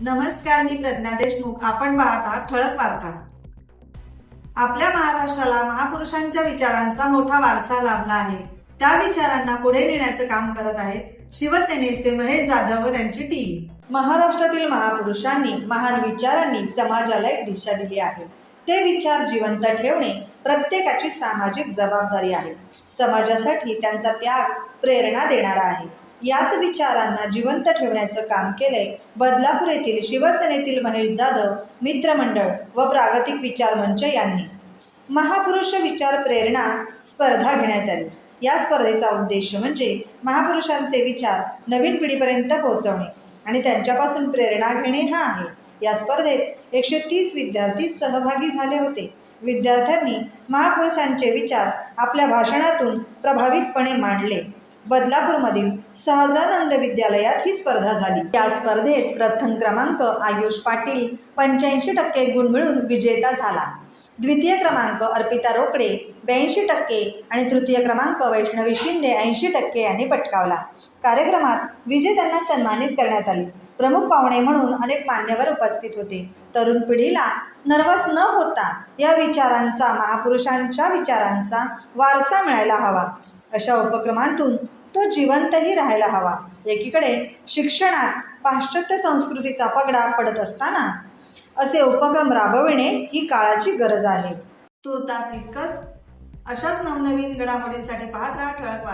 नमस्कार मी प्रज्ञा देशमुख. आपण पाहता ठळक वार्ता. आपल्या महाराष्ट्राला महापुरुषांच्या विचारांचा मोठा वारसा लाभला आहे. त्या विचारांना पुढे नेण्याचं काम करत आहेत शिवसेनेचे महेश जाधव व त्यांची टीम. महाराष्ट्रातील महापुरुषांनी महान विचारांनी समाजाला एक दिशा दिली आहे. ते विचार जिवंत ठेवणे प्रत्येकाची सामाजिक जबाबदारी आहे. समाजासाठी त्यांचा त्याग प्रेरणा देणारा आहे. याच विचारांना जिवंत ठेवण्याचं काम केलंय बदलापूर येथील शिवसेनेतील महेश जाधव मित्रमंडळ व प्रागतिक विचार मंच यांनी. महापुरुष विचार प्रेरणा स्पर्धा घेण्यात आली. या स्पर्धेचा उद्देश म्हणजे महापुरुषांचे विचार नवीन पिढीपर्यंत पोहोचवणे आणि त्यांच्यापासून प्रेरणा घेणे हा आहे. या स्पर्धेत एकशे तीस विद्यार्थी सहभागी झाले होते. विद्यार्थ्यांनी महापुरुषांचे विचार आपल्या भाषणातून प्रभावितपणे मांडले. बदलापूरमधील सहजानंद विद्यालयात ही स्पर्धा झाली. या स्पर्धेत प्रथम क्रमांक आयुष पाटील पंच्याऐंशी टक्के गुण मिळून विजेता झाला. द्वितीय क्रमांक अर्पिता रोकडे ब्याऐंशी टक्के आणि तृतीय क्रमांक वैष्णवी शिंदे ऐंशी टक्के यांनी पटकावला. कार्यक्रमात विजेत्यांना सन्मानित करण्यात आले. प्रमुख पाहुणे म्हणून अनेक मान्यवर उपस्थित होते. तरुण पिढीला नर्वस न होता या विचारांचा महापुरुषांच्या विचारांचा वारसा मिळायला हवा. अशा उपक्रमांतून तो जिवंतही राहायला हवा. एकीकडे शिक्षणात पाश्चात्य संस्कृतीचा पगडा पडत असताना असे उपक्रम राबविणे ही काळाची गरज आहे. तुर्तास इतकंच. अशाच नवनवीन घडामोडींसाठी पाहत राहा ठळक